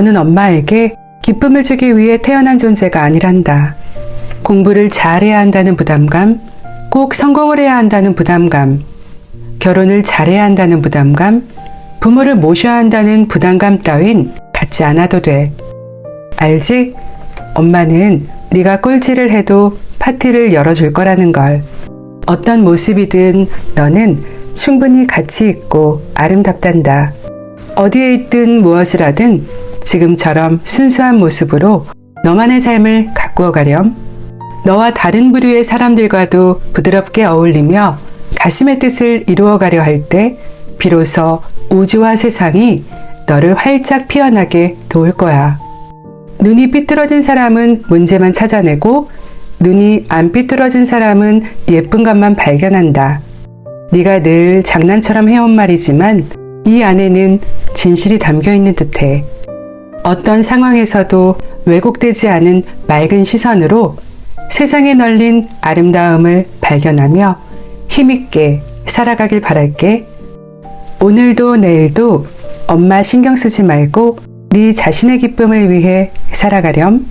너는 엄마에게 기쁨을 주기 위해 태어난 존재가 아니란다. 공부를 잘해야 한다는 부담감, 꼭 성공을 해야 한다는 부담감, 결혼을 잘해야 한다는 부담감, 부모를 모셔야 한다는 부담감 따윈 갖지 않아도 돼. 알지? 엄마는 네가 꼴찌를 해도 파티를 열어줄 거라는 걸. 어떤 모습이든 너는 충분히 가치 있고 아름답단다. 어디에 있든 무엇을 하든 지금처럼 순수한 모습으로 너만의 삶을 가꾸어 가렴. 너와 다른 부류의 사람들과도 부드럽게 어울리며 가심의 뜻을 이루어 가려 할 때 비로소 우주와 세상이 너를 활짝 피어나게 도울 거야. 눈이 삐뚤어진 사람은 문제만 찾아내고 눈이 안 삐뚤어진 사람은 예쁜 것만 발견한다. 네가 늘 장난처럼 해온 말이지만 이 안에는 진실이 담겨 있는 듯해. 어떤 상황에서도 왜곡되지 않은 맑은 시선으로 세상에 널린 아름다움을 발견하며 힘있게 살아가길 바랄게. 오늘도 내일도 엄마 신경 쓰지 말고 네 자신의 기쁨을 위해 살아가렴.